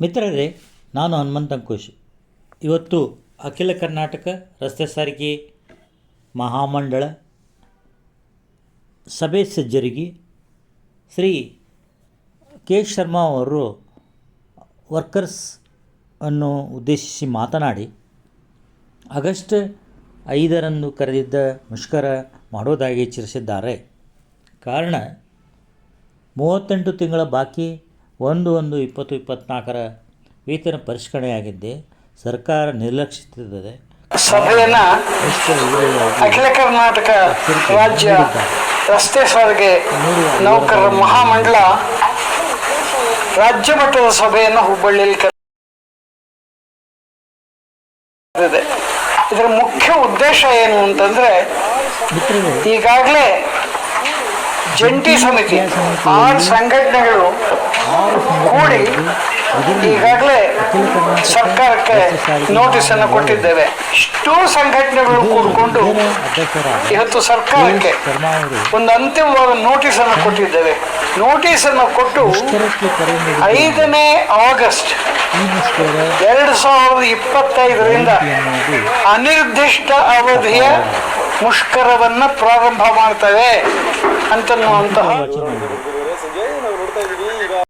ಮಿತ್ರರೇ, ನಾನು ಹನುಮಂತ ಅಂಕುಶ್. ಇವತ್ತು ಅಖಿಲ ಕರ್ನಾಟಕ ರಸ್ತೆ ಸಾರಿಗೆ ಮಹಾಮಂಡಳ ಸಭೆ ಸಜ್ಜರಿಗೆ ಶ್ರೀ ಕೆ ಶರ್ಮಾ ಅವರು ವರ್ಕರ್ಸ್ ಅನ್ನು ಉದ್ದೇಶಿಸಿ ಮಾತನಾಡಿ, ಆಗಸ್ಟ್ ಐದರಂದು ಕರೆದಿದ್ದ ಮುಷ್ಕರ ಮಾಡೋದಾಗಿ ಎಚ್ಚರಿಸಿದ್ದಾರೆ. ಕಾರಣ, ಮೂವತ್ತೆಂಟು ತಿಂಗಳ ಬಾಕಿ ಒಂದು ಒಂದು ಇಪ್ಪತ್ತು ಇಪ್ಪತ್ನಾಲ್ಕರ ವೇತನ ಪರಿಷ್ಕರಣೆಯಾಗಿದ್ದೆ ಸರ್ಕಾರ ನಿರ್ಲಕ್ಷಿಸುತ್ತದೆ. ಸಭೆಯನ್ನ ಅಖಿಲ ಕರ್ನಾಟಕ ರಾಜ್ಯ ರಸ್ತೆ ಸಾರಿಗೆ ನೌಕರರ ಮಹಾಮಂಡಲ ರಾಜ್ಯ ಮಟ್ಟದ ಸಭೆಯನ್ನು ಹುಬ್ಬಳ್ಳಿಯಲ್ಲಿ ಕರೆದಿದೆ ಇದರ ಮುಖ್ಯ ಉದ್ದೇಶ ಏನು ಅಂತಂದ್ರೆ ಈಗಾಗಲೇ ಜಂಟಿ ಸಮಿತಿ, ಆರು ಸಂಘಟನೆಗಳು ಕೂಡಿ ಈಗಾಗಲೇ ಸರ್ಕಾರಕ್ಕೆ ನೋಟಿಸ್ ಅನ್ನು ಕೊಟ್ಟಿದ್ದೇವೆ. ಎಷ್ಟೋ ಸಂಘಟನೆಗಳು ಕೂಡಿಕೊಂಡು ಇವತ್ತು ಸರ್ಕಾರಕ್ಕೆ ಒಂದು ಅಂತಿಮವಾದ ನೋಟಿಸ್ ಅನ್ನು ಕೊಟ್ಟಿದ್ದೇವೆ. ನೋಟಿಸ್ ಅನ್ನು ಕೊಟ್ಟು ಐದನೇ ಆಗಸ್ಟ್ ಎರಡು ಸಾವಿರದ ಇಪ್ಪತ್ತೈದರಿಂದ ಅನಿರ್ದಿಷ್ಟ ಅವಧಿಯ ಮುಷ್ಕರವನ್ನು ಪ್ರಾರಂಭ ಮಾಡ್ತವೆ. ಅಂತ ನಂತಾಂತಾ ಸಂಜಯ್ ನಾವು ನೋಡ್ತಾ ಇದೀವಿ ಈಗ